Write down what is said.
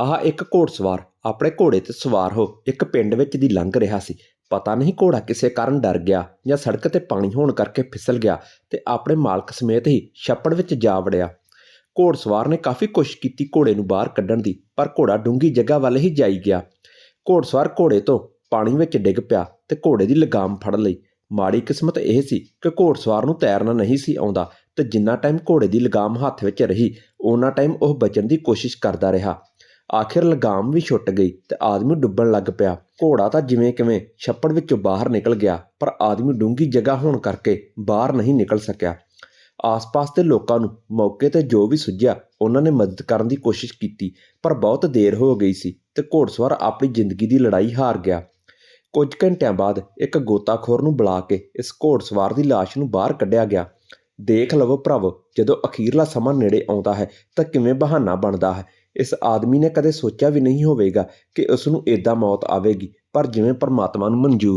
ਆਹ ਇੱਕ ਘੋੜਸਵਾਰ ਆਪਣੇ ਘੋੜੇ ਤੇ ਸਵਾਰ ਹੋ ਇੱਕ ਪਿੰਡ ਵਿੱਚ ਦੀ ਲੰਘ ਰਿਹਾ ਸੀ। ਪਤਾ ਨਹੀਂ ਘੋੜਾ ਕਿਸੇ ਕਾਰਨ ਡਰ ਗਿਆ ਜਾਂ ਸੜਕ ਤੇ ਪਾਣੀ ਹੋਣ ਕਰਕੇ ਫਿਸਲ ਗਿਆ ਤੇ ਆਪਣੇ ਮਾਲਕ ਸਮੇਤ ਹੀ ਛੱਪੜ ਵਿੱਚ ਜਾ ਵੜਿਆ। ਘੋੜਸਵਾਰ ਨੇ ਕਾਫੀ ਕੋਸ਼ਿਸ਼ ਕੀਤੀ ਘੋੜੇ ਨੂੰ ਬਾਹਰ ਕੱਢਣ ਦੀ, ਪਰ ਘੋੜਾ ਡੂੰਗੀ ਜਗ੍ਹਾ ਵੱਲ ਹੀ ਜਾਈ ਗਿਆ। ਘੋੜਸਵਾਰ ਘੋੜੇ ਤੋਂ ਪਾਣੀ ਵਿੱਚ ਡਿੱਗ ਪਿਆ ਤੇ ਘੋੜੇ ਦੀ ਲਗਾਮ ਫੜ ਲਈ। ਮਾੜੀ ਕਿਸਮਤ ਇਹ ਸੀ ਕਿ ਘੋੜਸਵਾਰ ਨੂੰ ਤੈਰਨਾ ਨਹੀਂ ਸੀ ਆਉਂਦਾ ਤੇ ਜਿੰਨਾ ਟਾਈਮ ਘੋੜੇ ਦੀ ਲਗਾਮ ਹੱਥ ਵਿੱਚ ਰਹੀ ਉਹਨਾਂ ਟਾਈਮ ਉਹ ਬਚਣ ਦੀ ਕੋਸ਼ਿਸ਼ ਕਰਦਾ ਰਿਹਾ। ਆਖਿਰ ਲਗਾਮ ਵੀ ਛੁੱਟ ਗਈ ਤੇ ਆਦਮੀ ਡੁੱਬਣ ਲੱਗ ਪਿਆ। ਘੋੜਾ ਤਾਂ ਜਿਵੇਂ ਕਿਵੇਂ ਛੱਪੜ ਵਿੱਚੋਂ ਬਾਹਰ ਨਿਕਲ ਗਿਆ, ਪਰ ਆਦਮੀ ਡੂੰਗੀ ਜਗ੍ਹਾ ਹੋਣ ਕਰਕੇ ਬਾਹਰ ਨਹੀਂ ਨਿਕਲ ਸਕਿਆ। ਆਸ-ਪਾਸ ਦੇ ਲੋਕਾਂ ਨੂੰ ਮੌਕੇ ਤੇ ਜੋ ਵੀ ਸੁੱਝਿਆ, ਉਹਨਾਂ ਨੇ ਮਦਦ ਕਰਨ ਦੀ ਕੋਸ਼ਿਸ਼ ਕੀਤੀ, ਪਰ ਬਹੁਤ ਦੇਰ ਹੋ ਗਈ ਸੀ ਤੇ ਘੋੜਸਵਾਰ ਆਪਣੀ ਜ਼ਿੰਦਗੀ ਦੀ ਲੜਾਈ ਹਾਰ ਗਿਆ। ਕੁਝ ਘੰਟਿਆਂ ਬਾਅਦ ਇੱਕ ਗੋਤਾਖੋਰ ਨੂੰ ਬੁਲਾ ਕੇ ਇਸ ਘੋੜਸਵਾਰ ਦੀ ਲਾਸ਼ ਨੂੰ ਬਾਹਰ ਕੱਢਿਆ ਗਿਆ। ਦੇਖ ਲਵੋ ਭਰਾਵੋ, ਜਦੋਂ ਅਖੀਰਲਾ ਸਮਾਂ ਨੇੜੇ ਆਉਂਦਾ ਹੈ ਤਾਂ ਕਿਵੇਂ ਬਹਾਨਾ ਬਣਦਾ ਹੈ। ਇਸ ਆਦਮੀ ਨੇ ਕਦੇ ਸੋਚਿਆ ਵੀ ਨਹੀਂ ਹੋਵੇਗਾ ਕਿ ਉਸ ਨੂੰ ਏਦਾਂ ਮੌਤ ਆਵੇਗੀ, ਪਰ ਜਿਵੇਂ ਪਰਮਾਤਮਾ ਨੂੰ ਮਨਜ਼ੂਰ